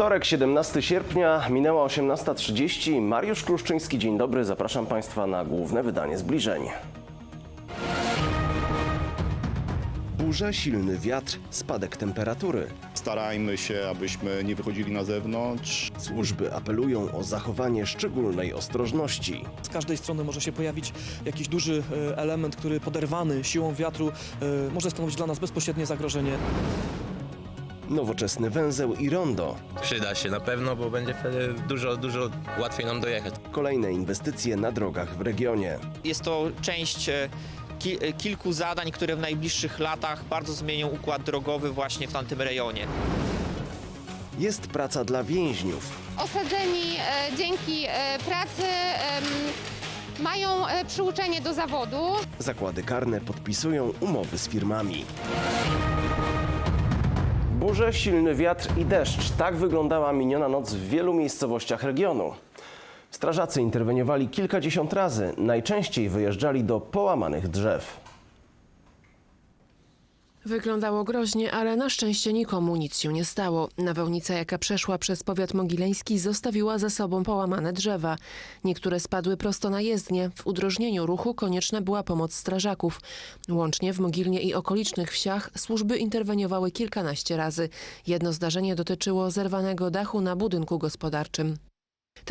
Wtorek, 17 sierpnia, minęła 18.30. Mariusz Kluszczyński, dzień dobry. Zapraszam Państwa na główne wydanie zbliżeń. Burza, silny wiatr, spadek temperatury. Starajmy się, abyśmy nie wychodzili na zewnątrz. Służby apelują o zachowanie szczególnej ostrożności. Z każdej strony może się pojawić jakiś duży e, element, który poderwany siłą wiatru e, może stanowić dla nas bezpośrednie zagrożenie. Nowoczesny węzeł i rondo. Przyda się na pewno, bo będzie wtedy dużo, dużo łatwiej nam dojechać. Kolejne inwestycje na drogach w regionie. Jest to część e, ki- e, kilku zadań, które w najbliższych latach bardzo zmienią układ drogowy właśnie w tamtym rejonie. Jest praca dla więźniów. osadzeni e, dzięki e, pracy em, mają e, przyuczenie do zawodu. Zakłady karne podpisują umowy z firmami. Burze, silny wiatr i deszcz. Tak wyglądała miniona noc w wielu miejscowościach regionu. Strażacy interweniowali kilkadziesiąt razy. Najczęściej wyjeżdżali do połamanych drzew. Wyglądało groźnie, ale na szczęście nikomu nic się nie stało. Nawałnica, jaka przeszła przez powiat mogileński, zostawiła za sobą połamane drzewa. Niektóre spadły prosto na jezdnię. W udrożnieniu ruchu konieczna była pomoc strażaków. Łącznie w Mogilnie i okolicznych wsiach służby interweniowały kilkanaście razy. Jedno zdarzenie dotyczyło zerwanego dachu na budynku gospodarczym.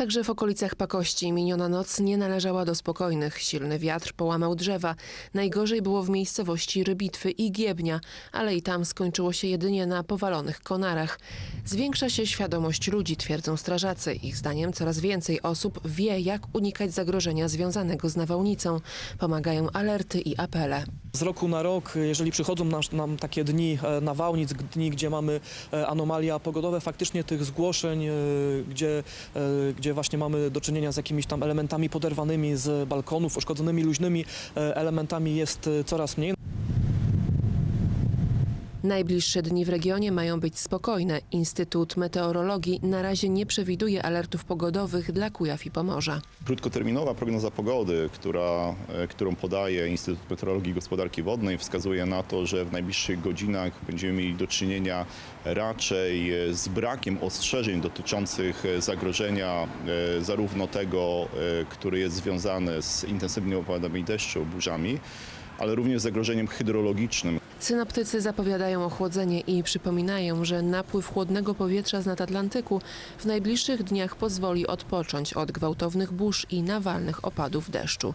Także w okolicach Pakości miniona noc nie należała do spokojnych. Silny wiatr połamał drzewa. Najgorzej było w miejscowości Rybitwy i Giebnia, ale i tam skończyło się jedynie na powalonych konarach. Zwiększa się świadomość ludzi, twierdzą strażacy. Ich zdaniem coraz więcej osób wie, jak unikać zagrożenia związanego z nawałnicą. Pomagają alerty i apele. Z roku na rok, jeżeli przychodzą nam, nam takie dni e, nawałnic, dni, gdzie mamy e, anomalia pogodowe, faktycznie tych zgłoszeń, e, gdzie, gdzie właśnie mamy do czynienia z jakimiś tam elementami poderwanymi z balkonów, uszkodzonymi luźnymi e, elementami jest e, coraz mniej. Najbliższe dni w regionie mają być spokojne. Instytut Meteorologii na razie nie przewiduje alertów pogodowych dla Kujaw i Pomorza. Krótkoterminowa prognoza pogody, która, e, którą podaje Instytut Meteorologii i Gospodarki Wodnej, wskazuje na to, że w najbliższych godzinach będziemy mieli do czynienia raczej e, z brakiem ostrzeżeń dotyczących e, zagrożenia zarówno tego, który jest związany z intensywnymi opadami deszczu, burzami, ale również zagrożeniem hydrologicznym, Synoptycy zapowiadają ochłodzenie i przypominają, że napływ chłodnego powietrza z nadatlantyku w najbliższych dniach pozwoli odpocząć od gwałtownych burz i nawalnych opadów deszczu.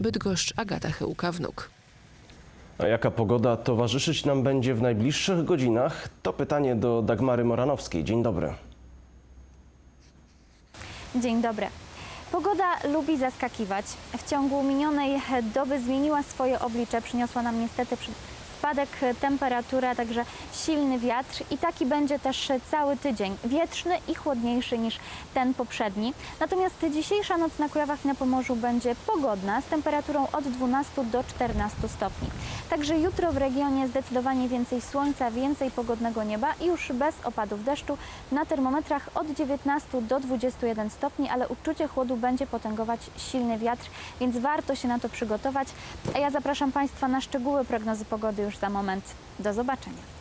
Bydgoszcz, Agata Chyłka-Wnuk. A jaka pogoda towarzyszyć nam będzie w najbliższych godzinach? To pytanie do Dagmary Moranowskiej. Dzień dobry. Dzień dobry. Pogoda lubi zaskakiwać. W ciągu minionej doby zmieniła swoje oblicze, przyniosła nam niestety przy- spadek temperatury, a także silny wiatr i taki będzie też cały tydzień. Wietrzny i chłodniejszy niż ten poprzedni. Natomiast dzisiejsza noc na Kujawach i na Pomorzu będzie pogodna z temperaturą od 12 do 14 stopni. Także jutro w regionie zdecydowanie więcej słońca, więcej pogodnego nieba i już bez opadów deszczu. Na termometrach od 19 do 21 stopni, ale uczucie chłodu będzie potęgować silny wiatr, więc warto się na to przygotować. A ja zapraszam Państwa na szczegóły prognozy pogody już za moment. Do zobaczenia.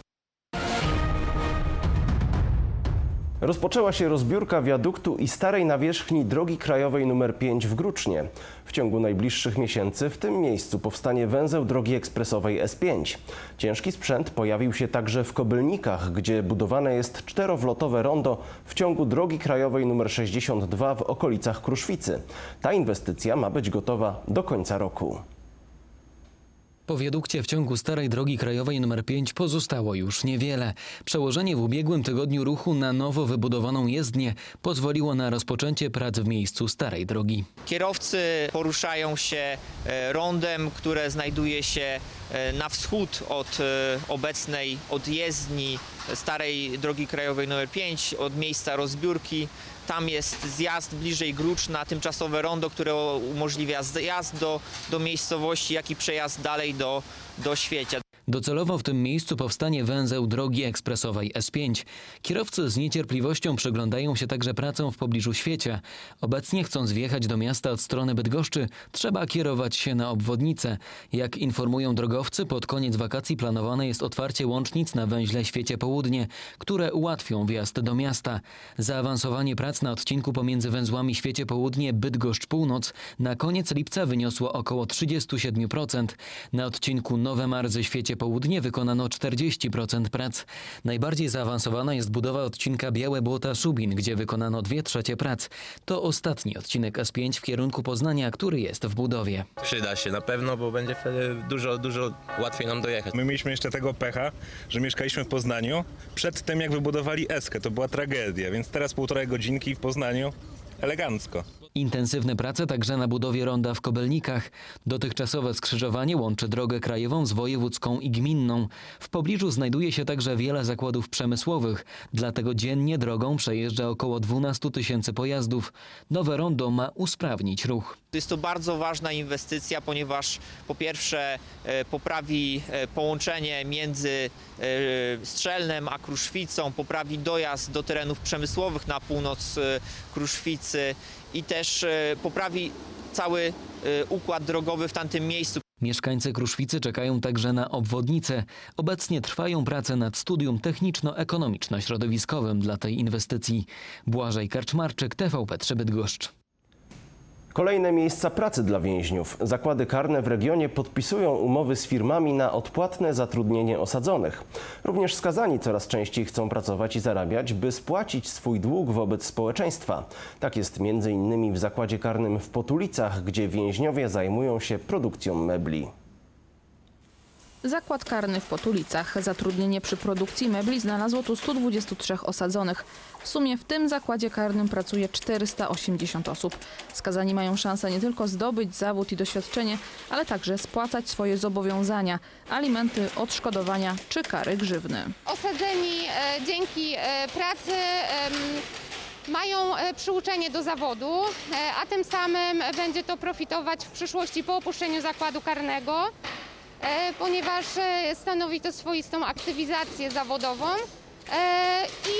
Rozpoczęła się rozbiórka wiaduktu i starej nawierzchni drogi krajowej nr 5 w Grucznie. W ciągu najbliższych miesięcy w tym miejscu powstanie węzeł drogi ekspresowej S5. Ciężki sprzęt pojawił się także w Kobylnikach, gdzie budowane jest czterowlotowe rondo w ciągu drogi krajowej nr 62 w okolicach Kruszwicy. Ta inwestycja ma być gotowa do końca roku. Po wiadukcie w ciągu starej drogi krajowej nr 5 pozostało już niewiele. Przełożenie w ubiegłym tygodniu ruchu na nowo wybudowaną jezdnię pozwoliło na rozpoczęcie prac w miejscu starej drogi. Kierowcy poruszają się e, rondem, które znajduje się e, na wschód od e, obecnej odjezdni starej drogi krajowej nr 5, od miejsca rozbiórki. Tam jest zjazd bliżej Gruczna, tymczasowe rondo, które umożliwia zjazd do, do miejscowości, jak i przejazd dalej do, do Świecia. Docelowo w tym miejscu powstanie węzeł drogi ekspresowej S5. Kierowcy z niecierpliwością przyglądają się także pracom w pobliżu świecie. Obecnie chcąc wjechać do miasta od strony Bydgoszczy, trzeba kierować się na obwodnicę. Jak informują drogowcy, pod koniec wakacji planowane jest otwarcie łącznic na węźle Świecie Południe, które ułatwią wjazd do miasta. Zaawansowanie prac na odcinku pomiędzy węzłami Świecie Południe Bydgoszcz Północ na koniec lipca wyniosło około 37%. Na odcinku Nowe Marzy Świecie Południe wykonano 40% prac. Najbardziej zaawansowana jest budowa odcinka Białe Błota Subin, gdzie wykonano 2 trzecie prac. To ostatni odcinek S5 w kierunku Poznania, który jest w budowie. Przyda się na pewno, bo będzie wtedy dużo, dużo łatwiej nam dojechać. My mieliśmy jeszcze tego pecha, że mieszkaliśmy w Poznaniu przed tym, jak wybudowali Eskę. To była tragedia, więc teraz półtorej godzinki w Poznaniu elegancko. Intensywne prace także na budowie ronda w Kobelnikach. Dotychczasowe skrzyżowanie łączy drogę krajową z wojewódzką i gminną. W pobliżu znajduje się także wiele zakładów przemysłowych, dlatego dziennie drogą przejeżdża około 12 tysięcy pojazdów. Nowe rondo ma usprawnić ruch. Jest to bardzo ważna inwestycja, ponieważ po pierwsze e, poprawi e, połączenie między e, Strzelnem a Kruszwicą, poprawi dojazd do terenów przemysłowych na północ Kruszwicy i też e, poprawi cały e, układ drogowy w tamtym miejscu. Mieszkańcy Kruszwicy czekają także na obwodnicę. Obecnie trwają prace nad studium techniczno-ekonomiczno-środowiskowym dla tej inwestycji. Błażej Karczmarczyk, TVP3 Bydgoszcz. Kolejne miejsca pracy dla więźniów. Zakłady karne w regionie podpisują umowy z firmami na odpłatne zatrudnienie osadzonych. Również skazani coraz częściej chcą pracować i zarabiać, by spłacić swój dług wobec społeczeństwa. Tak jest m.in. w zakładzie karnym w Potulicach, gdzie więźniowie zajmują się produkcją mebli. Zakład karny w Potulicach. Zatrudnienie przy produkcji mebli znalazło tu 123 osadzonych. W sumie w tym zakładzie karnym pracuje 480 osób. Skazani mają szansę nie tylko zdobyć zawód i doświadczenie, ale także spłacać swoje zobowiązania, alimenty, odszkodowania czy kary grzywny. Osadzeni e, dzięki e, pracy mają e, przyuczenie do zawodu, a tym samym będzie to profitować w przyszłości po opuszczeniu zakładu karnego, ponieważ stanowi to swoistą aktywizację zawodową i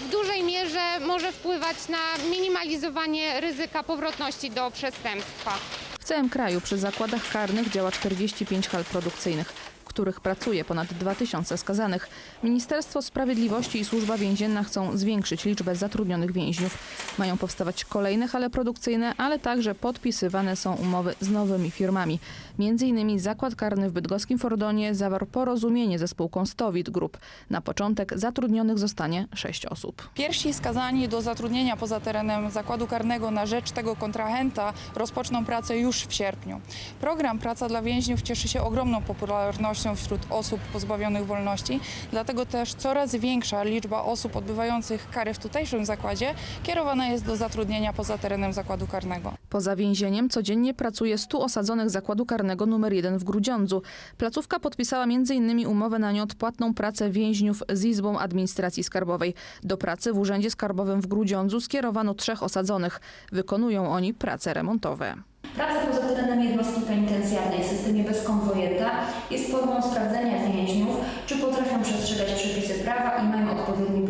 w dużej mierze może wpływać na minimalizowanie ryzyka powrotności do przestępstwa. W całym kraju przy zakładach karnych działa 45 hal produkcyjnych, w których pracuje ponad 2000 skazanych. Ministerstwo Sprawiedliwości i Służba Więzienna chcą zwiększyć liczbę zatrudnionych więźniów. Mają powstawać kolejne hale produkcyjne, ale także podpisywane są umowy z nowymi firmami. Między innymi Zakład Karny w bydgoskim Fordonie zawarł porozumienie ze spółką Stowit Group. Na początek zatrudnionych zostanie 6 osób. Pierwsi skazani do zatrudnienia poza terenem zakładu karnego na rzecz tego kontrahenta rozpoczną pracę już w sierpniu. Program Praca dla więźniów cieszy się ogromną popularnością wśród osób pozbawionych wolności, dlatego też coraz większa liczba osób odbywających kary w tutejszym zakładzie kierowana jest do zatrudnienia poza terenem zakładu karnego. Poza więzieniem codziennie pracuje 100 osadzonych zakładu karnego nr 1 w Grudziądzu. Placówka podpisała m.in. umowę na nieodpłatną pracę więźniów z Izbą Administracji Skarbowej. Do pracy w Urzędzie Skarbowym w Grudziądzu skierowano trzech osadzonych. Wykonują oni prace remontowe. Praca poza terenem jednostki penitencjarnej w systemie bez konwojenta jest formą sprawdzenia więźniów, czy potrafią przestrzegać przepisy prawa i mają odpowiedni.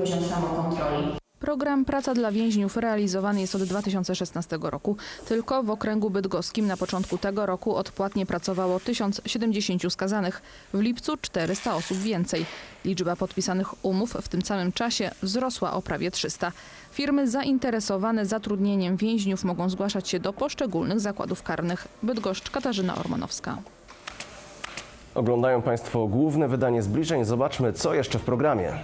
Program Praca dla więźniów realizowany jest od 2016 roku. Tylko w okręgu bydgoskim na początku tego roku odpłatnie pracowało 1070 skazanych. W lipcu 400 osób więcej. Liczba podpisanych umów w tym samym czasie wzrosła o prawie 300. Firmy zainteresowane zatrudnieniem więźniów mogą zgłaszać się do poszczególnych zakładów karnych. Bydgoszcz, Katarzyna Ormanowska. Oglądają Państwo główne wydanie zbliżeń. Zobaczmy, co jeszcze w programie.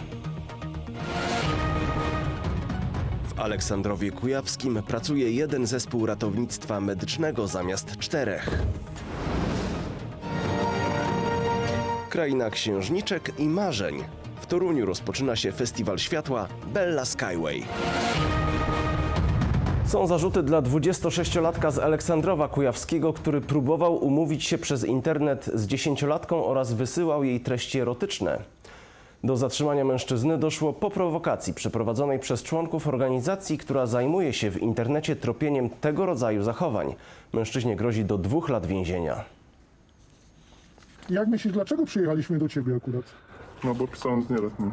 W Aleksandrowie Kujawskim pracuje jeden zespół ratownictwa medycznego zamiast czterech. Kraina księżniczek i marzeń. W Toruniu rozpoczyna się festiwal światła Bella Skyway. Są zarzuty dla 26-latka z Aleksandrowa Kujawskiego, który próbował umówić się przez internet z dziesięciolatką oraz wysyłał jej treści erotyczne. Do zatrzymania mężczyzny doszło po prowokacji przeprowadzonej przez członków organizacji, która zajmuje się w internecie tropieniem tego rodzaju zachowań. Mężczyźnie grozi do dwóch lat więzienia. Jak myślisz, dlaczego przyjechaliśmy do ciebie akurat? No bo pisałem z nieletnim.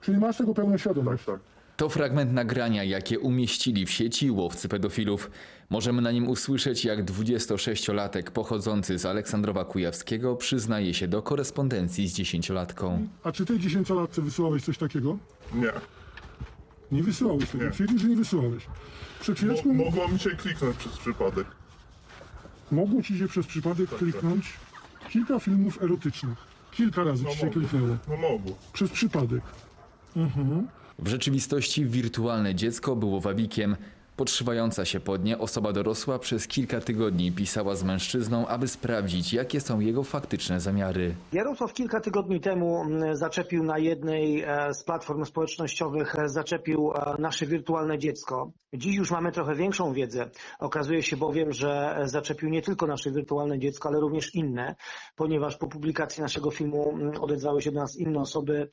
Czyli masz tego pełną świadomość? Tak. To fragment nagrania, jakie umieścili w sieci łowcy pedofilów. Możemy na nim usłyszeć, jak 26-latek pochodzący z Aleksandrowa Kujawskiego przyznaje się do korespondencji z dziesięciolatką. A czy ty dziesięciolatce wysyłałeś coś takiego? Nie. Nie wysyłałeś tego. Twierdzisz, że nie wysyłałeś. Przed chwileczką Mo- mogło mi się kliknąć przez przypadek. mogło ci się przez przypadek kliknąć kilka filmów erotycznych. Kilka razy No ci się mogło. kliknęło. No mogło. Przez przypadek. Mhm. W rzeczywistości wirtualne dziecko było wabikiem. Podszywająca się pod nie osoba dorosła przez kilka tygodni pisała z mężczyzną, aby sprawdzić, jakie są jego faktyczne zamiary. Jarosław kilka tygodni temu mm, zaczepił na jednej e, z platform społecznościowych, e, zaczepił e, nasze wirtualne dziecko. Dziś już mamy trochę większą wiedzę. Okazuje się bowiem, że zaczepił nie tylko nasze wirtualne dziecko, ale również inne, ponieważ po publikacji naszego filmu mm, odezwały się do nas inne osoby,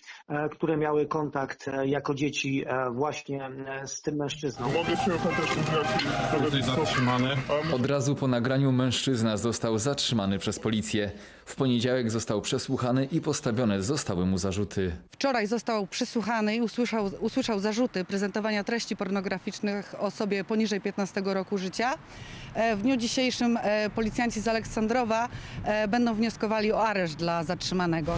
które miały kontakt jako dzieci właśnie z tym mężczyzną. Zatrzymany. Od razu po nagraniu mężczyzna został zatrzymany przez policję. W poniedziałek został przesłuchany i postawione zostały mu zarzuty. Wczoraj został przesłuchany i usłyszał, usłyszał zarzuty prezentowania treści pornograficznych osobie poniżej 15 roku życia. E, W dniu dzisiejszym e, policjanci z Aleksandrowa e, będą wnioskowali o areszt dla zatrzymanego.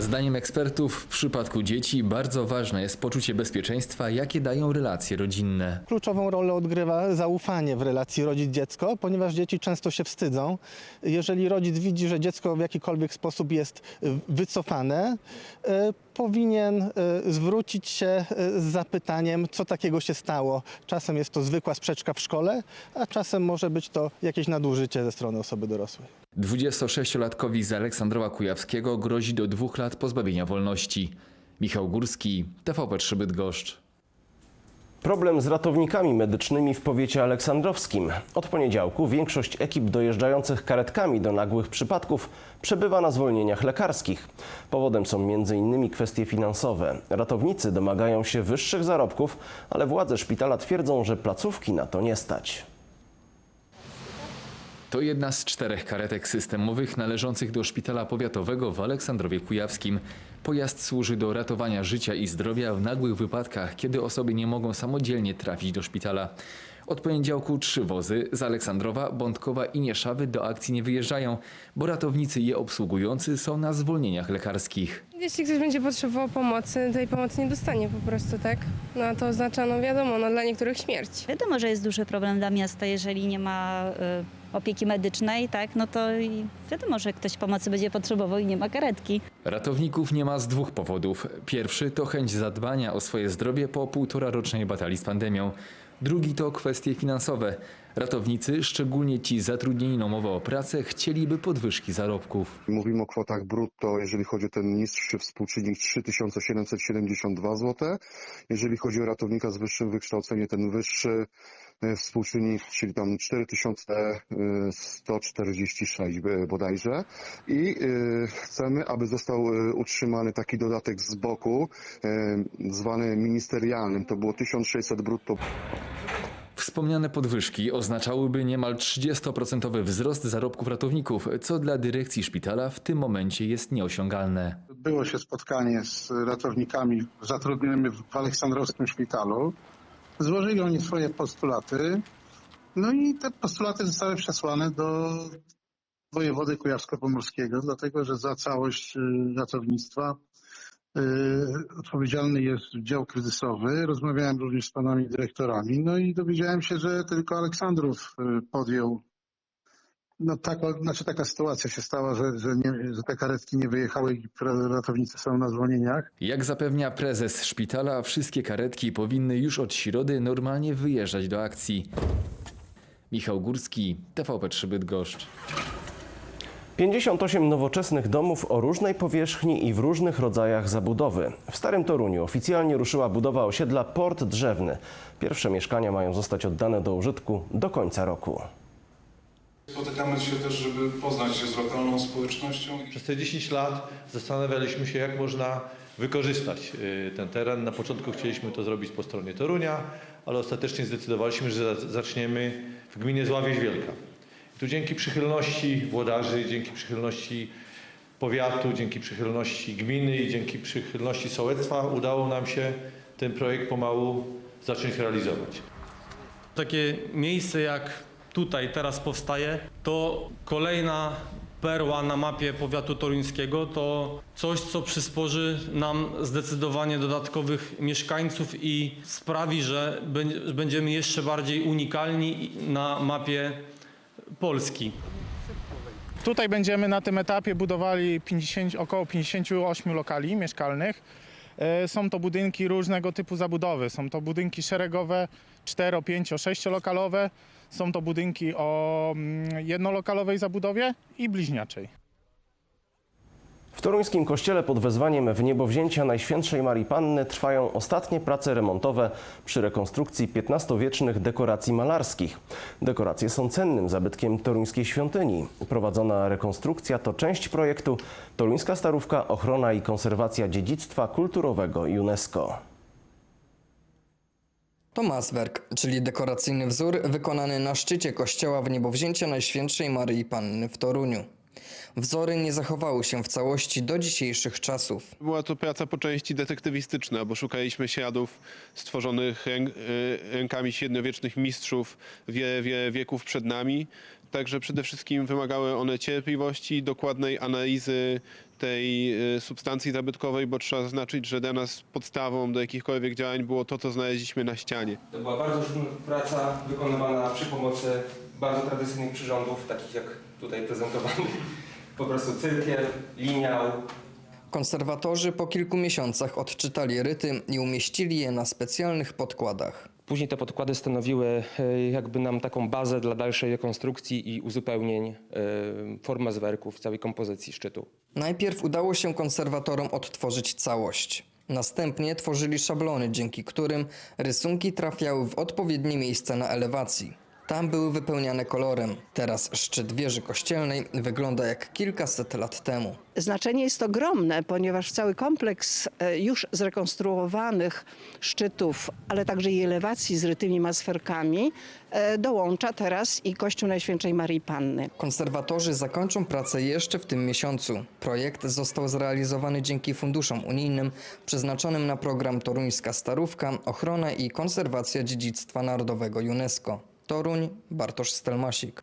Zdaniem ekspertów w przypadku dzieci bardzo ważne jest poczucie bezpieczeństwa, jakie dają relacje rodzinne. Kluczową rolę odgrywa zaufanie w relacji rodzic-dziecko, ponieważ dzieci często się wstydzą. Jeżeli rodzic widzi, że dziecko w jakikolwiek sposób jest y, wycofane, y, powinien y, zwrócić się z zapytaniem, co takiego się stało. Czasem jest to zwykła sprzeczka w szkole, a czasem może być to jakieś nadużycie ze strony osoby dorosłej. 26-latkowi z Aleksandrowa Kujawskiego grozi do dwóch lat pozbawienia wolności. Michał Górski, TVP3 Bydgoszcz. Problem z ratownikami medycznymi w powiecie aleksandrowskim. Od poniedziałku większość ekip dojeżdżających karetkami do nagłych przypadków przebywa na zwolnieniach lekarskich. Powodem są m.in. kwestie finansowe. Ratownicy domagają się wyższych zarobków, ale władze szpitala twierdzą, że placówki na to nie stać. To jedna z czterech karetek systemowych należących do szpitala powiatowego w Aleksandrowie Kujawskim. Pojazd służy do ratowania życia i zdrowia w nagłych wypadkach, kiedy osoby nie mogą samodzielnie trafić do szpitala. Od poniedziałku trzy wozy z Aleksandrowa, Bątkowa i Nieszawy do akcji nie wyjeżdżają, bo ratownicy je obsługujący są na zwolnieniach lekarskich. Jeśli ktoś będzie potrzebował pomocy, tej pomocy nie dostanie po prostu, tak? No a to oznacza, no wiadomo, no dla niektórych śmierć. Wiadomo, że jest duży problem dla miasta, jeżeli nie ma y, opieki medycznej, tak, no to i wiadomo, że ktoś pomocy będzie potrzebował i nie ma karetki. Ratowników nie ma z dwóch powodów. Pierwszy to chęć zadbania o swoje zdrowie po półtora rocznej batalii z pandemią. Drugi to kwestie finansowe. Ratownicy, szczególnie ci zatrudnieni na umowę o pracę, chcieliby podwyżki zarobków. Mówimy o kwotach brutto, jeżeli chodzi o ten niższy współczynnik 3772 zł. Jeżeli chodzi o ratownika z wyższym wykształceniem, ten wyższy współczynnik, czyli tam 4146 b- bodajże. I e, chcemy, aby został e, utrzymany taki dodatek z boku, e, zwany ministerialnym. To było 1600 brutto Wspomniane podwyżki oznaczałyby niemal 30% wzrost zarobków ratowników, co dla dyrekcji szpitala w tym momencie jest nieosiągalne. Było się spotkanie z ratownikami zatrudnionymi w Aleksandrowskim Szpitalu. Złożyli oni swoje postulaty. No i te postulaty zostały przesłane do wojewody kujawsko-pomorskiego, dlatego że za całość y, ratownictwa y, odpowiedzialny jest dział kryzysowy. Rozmawiałem również z panami dyrektorami, no i dowiedziałem się, że tylko Aleksandrów y, podjął no tak, znaczy taka sytuacja się stała, że, że, nie, że te karetki nie wyjechały i ratownicy są na zwolnieniach. Jak zapewnia prezes szpitala, wszystkie karetki powinny już od środy normalnie wyjeżdżać do akcji. Michał Górski, TVP3 Bydgoszcz. 58 nowoczesnych domów o różnej powierzchni i w różnych rodzajach zabudowy. W Starym Toruniu oficjalnie ruszyła budowa osiedla Port Drzewny. Pierwsze mieszkania mają zostać oddane do użytku do końca roku. Spotykamy się też, żeby poznać się z lokalną społecznością. Przez te 10 lat zastanawialiśmy się, jak można wykorzystać y, ten teren. Na początku chcieliśmy to zrobić po stronie Torunia, ale ostatecznie zdecydowaliśmy, że za- zaczniemy w gminie Zławieś Wielka. Tu dzięki przychylności włodarzy, dzięki przychylności powiatu, dzięki przychylności gminy i dzięki przychylności sołectwa udało nam się ten projekt pomału zacząć realizować. Takie miejsce jak tutaj teraz powstaje, to kolejna perła na mapie powiatu toruńskiego, to coś, co przysporzy nam zdecydowanie dodatkowych mieszkańców i sprawi, że bę- będziemy jeszcze bardziej unikalni na mapie Polski. Tutaj będziemy na tym etapie budowali 50, około 58 lokali mieszkalnych. E, Są to budynki różnego typu zabudowy. Są to budynki szeregowe, 4, 5, 6 lokalowe. Są to budynki o mm, jednolokalowej zabudowie i bliźniaczej. W toruńskim kościele pod wezwaniem w niebowzięcia Najświętszej Marii Panny trwają ostatnie prace remontowe przy rekonstrukcji XV-wiecznych dekoracji malarskich. Dekoracje są cennym zabytkiem toruńskiej świątyni. Prowadzona rekonstrukcja to część projektu Toruńska Starówka Ochrona i konserwacja dziedzictwa kulturowego UNESCO. To maswerk, czyli dekoracyjny wzór wykonany na szczycie kościoła w niebowzięcia Najświętszej Maryi Panny w Toruniu. Wzory nie zachowały się w całości do dzisiejszych czasów. Była to praca po części detektywistyczna, bo szukaliśmy śladów stworzonych y, rękami średniowiecznych mistrzów wie, wie, wieków przed nami. Także przede wszystkim wymagały one cierpliwości, dokładnej analizy tej y, substancji zabytkowej, bo trzeba zaznaczyć, że dla nas podstawą do jakichkolwiek działań było to, co znaleźliśmy na ścianie. To była bardzo szybka praca wykonywana przy pomocy bardzo tradycyjnych przyrządów, takich jak tutaj prezentowany. Po prostu cyrkiel, liniał, Konserwatorzy po kilku miesiącach odczytali ryty i umieścili je na specjalnych podkładach. Później te podkłady stanowiły e, jakby nam taką bazę dla dalszej rekonstrukcji i uzupełnień e, formy zwerków, całej kompozycji szczytu. Najpierw udało się konserwatorom odtworzyć całość. Następnie tworzyli szablony, dzięki którym rysunki trafiały w odpowiednie miejsce na elewacji. Tam były wypełniane kolorem. Teraz szczyt wieży kościelnej wygląda jak kilkaset lat temu. Znaczenie jest ogromne, ponieważ cały kompleks e, już zrekonstruowanych szczytów, ale także i elewacji z rytymi masferkami e, dołącza teraz i Kościół Najświętszej Marii Panny. Konserwatorzy zakończą pracę jeszcze w tym miesiącu. Projekt został zrealizowany dzięki funduszom unijnym przeznaczonym na program Toruńska Starówka, ochrona i konserwacja dziedzictwa narodowego UNESCO. Toruń, Bartosz Stelmasik.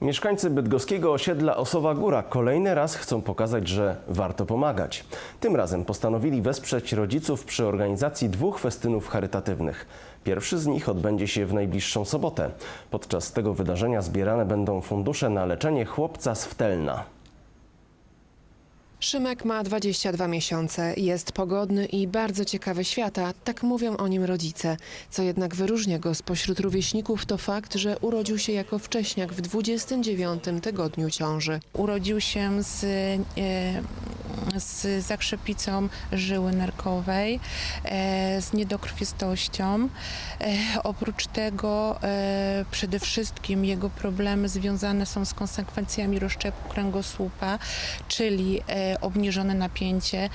Mieszkańcy bydgoskiego osiedla Osowa Góra kolejny raz chcą pokazać, że warto pomagać. Tym razem postanowili wesprzeć rodziców przy organizacji dwóch festynów charytatywnych. Pierwszy z nich odbędzie się w najbliższą sobotę. Podczas tego wydarzenia zbierane będą fundusze na leczenie chłopca z Wtelna. Szymek ma 22 miesiące, jest pogodny i bardzo ciekawy świata, tak mówią o nim rodzice. Co jednak wyróżnia go spośród rówieśników to fakt, że urodził się jako wcześniak w 29 tygodniu ciąży. Urodził się z, e, z zakrzepicą żyły nerkowej, e, z niedokrwistością. E, Oprócz tego e, przede wszystkim jego problemy związane są z konsekwencjami rozszczepu kręgosłupa, czyli obniżone napięcie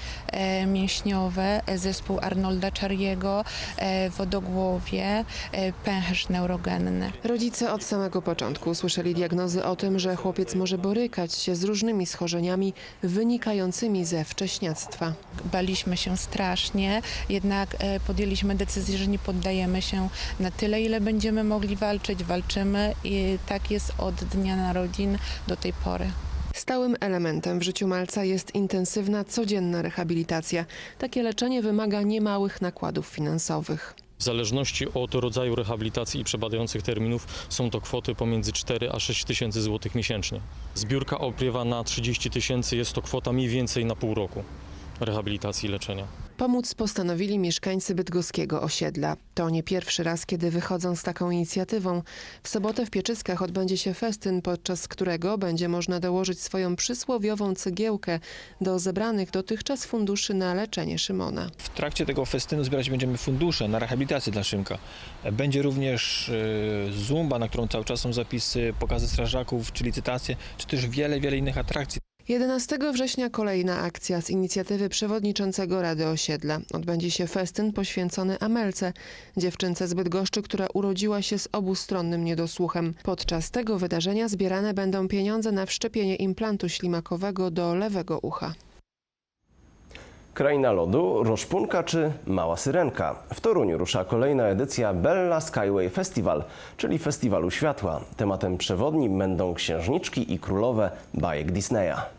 mięśniowe, zespół Arnolda Czariego, wodogłowie, pęcherz neurogenny. Rodzice od samego początku słyszeli diagnozy o tym, że chłopiec może borykać się z różnymi schorzeniami wynikającymi ze wcześniactwa. Baliśmy się strasznie, jednak e, podjęliśmy decyzję, że nie poddajemy się na tyle, ile będziemy mogli walczyć. Walczymy i tak jest od dnia narodzin do tej pory. Stałym elementem w życiu malca jest intensywna, codzienna rehabilitacja. Takie leczenie wymaga niemałych nakładów finansowych. W zależności od rodzaju rehabilitacji i przebadających terminów są to kwoty pomiędzy 4 a 6 tysięcy złotych miesięcznie. Zbiórka opiewa na 30 tysięcy, jest to kwota mniej więcej na pół roku rehabilitacji i leczenia. Pomóc postanowili mieszkańcy bydgoskiego osiedla. To nie pierwszy raz, kiedy wychodzą z taką inicjatywą. W sobotę w Pieczyskach odbędzie się festyn, podczas którego będzie można dołożyć swoją przysłowiową cegiełkę do zebranych dotychczas funduszy na leczenie Szymona. W trakcie tego festynu zbierać będziemy fundusze na rehabilitację dla Szymka. Będzie również e, zumba, na którą cały czas są zapisy, pokazy strażaków, czy licytacje, czy też wiele, wiele innych atrakcji. 11 września kolejna akcja z inicjatywy przewodniczącego Rady Osiedla. Odbędzie się festyn poświęcony Amelce, dziewczynce z Bydgoszczy, która urodziła się z obustronnym niedosłuchem. Podczas tego wydarzenia zbierane będą pieniądze na wszczepienie implantu ślimakowego do lewego ucha. Kraina lodu, Roszpunka czy Mała Syrenka. W Toruniu rusza kolejna edycja Bella Skyway Festival, czyli Festiwalu Światła. Tematem przewodnim będą księżniczki i królowe bajek Disneya.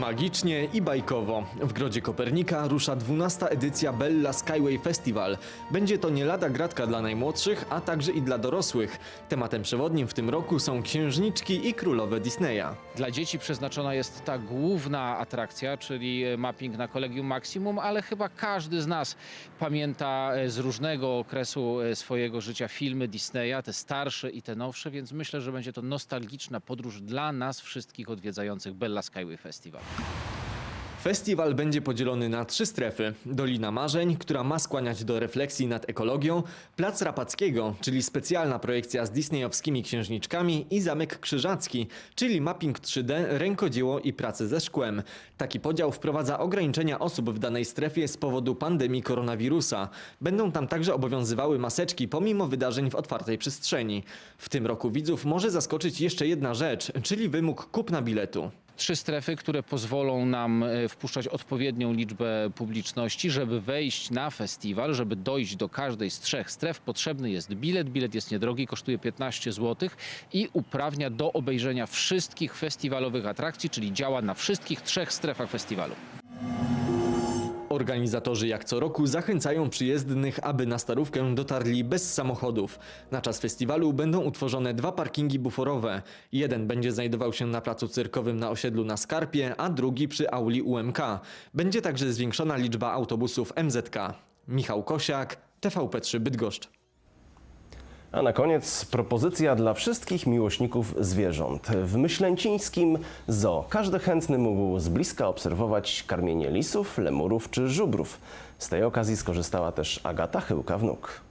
Magicznie i bajkowo. W Grodzie Kopernika rusza 12. edycja Bella Skyway Festival. Będzie to nie lada gratka dla najmłodszych, a także i dla dorosłych. Tematem przewodnim w tym roku są księżniczki i królowe Disneya. Dla dzieci przeznaczona jest ta główna atrakcja, czyli mapping na Kolegium Maximum, ale chyba każdy z nas pamięta e, z różnego okresu e, swojego życia filmy Disneya, te starsze i te nowsze, więc myślę, że będzie to nostalgiczna podróż dla nas wszystkich odwiedzających Bella Skyway Festival. Festiwal będzie podzielony na trzy strefy. Dolina Marzeń, która ma skłaniać do refleksji nad ekologią, Plac Rapackiego, czyli specjalna projekcja z disneyowskimi księżniczkami i Zamek Krzyżacki, czyli mapping 3D, rękodzieło i prace ze szkłem. Taki podział wprowadza ograniczenia osób w danej strefie z powodu pandemii koronawirusa. Będą tam także obowiązywały maseczki pomimo wydarzeń w otwartej przestrzeni. W tym roku widzów może zaskoczyć jeszcze jedna rzecz, czyli wymóg kupna biletu. Trzy strefy, które pozwolą nam e, wpuszczać odpowiednią liczbę publiczności, żeby wejść na festiwal, żeby dojść do każdej z trzech stref. Potrzebny jest bilet. Bilet jest niedrogi, kosztuje 15 zł i uprawnia do obejrzenia wszystkich festiwalowych atrakcji, czyli działa na wszystkich trzech strefach festiwalu. Organizatorzy jak co roku zachęcają przyjezdnych, aby na Starówkę dotarli bez samochodów. Na czas festiwalu będą utworzone dwa parkingi buforowe. Jeden będzie znajdował się na placu cyrkowym na osiedlu na Skarpie, a drugi przy auli UMK. Będzie także zwiększona liczba autobusów MZK. Michał Kosiak, TVP3 Bydgoszcz. A na koniec propozycja dla wszystkich miłośników zwierząt. W Myślęcińskim zoo każdy chętny mógł z bliska obserwować karmienie lisów, lemurów czy żubrów. Z tej okazji skorzystała też Agata Chyłka-Wnuk.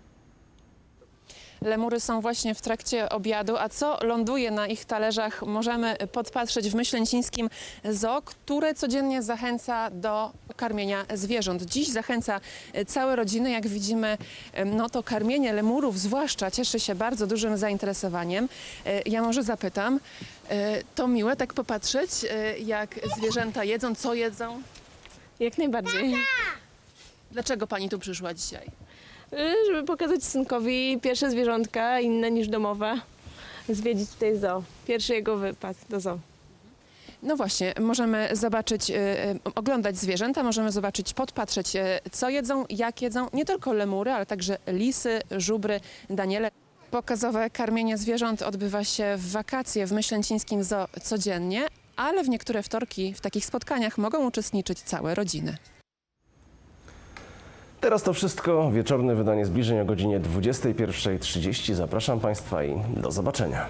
Lemury są właśnie w trakcie obiadu, a co ląduje na ich talerzach możemy podpatrzeć w Myślęcińskim Zoo, które codziennie zachęca do karmienia zwierząt. Dziś zachęca całe rodziny, jak widzimy, no to karmienie lemurów zwłaszcza cieszy się bardzo dużym zainteresowaniem. Ja może zapytam, to miłe tak popatrzeć, jak zwierzęta jedzą, co jedzą? Jak najbardziej. Dlaczego pani tu przyszła dzisiaj? Y, Żeby pokazać synkowi pierwsze zwierzątka, inne niż domowe. Zwiedzić tutaj zoo. Pierwszy jego wypad do zoo. No właśnie, możemy zobaczyć, y, y, oglądać zwierzęta, możemy zobaczyć, podpatrzeć, y, co jedzą, jak jedzą, nie tylko lemury, ale także lisy, żubry, daniele. Pokazowe karmienie zwierząt odbywa się w wakacje w Myślęcińskim Zoo codziennie, ale w niektóre wtorki w takich spotkaniach mogą uczestniczyć całe rodziny. Teraz to wszystko. Wieczorne wydanie zbliżeń o godzinie 21.30. Zapraszam Państwa i do zobaczenia.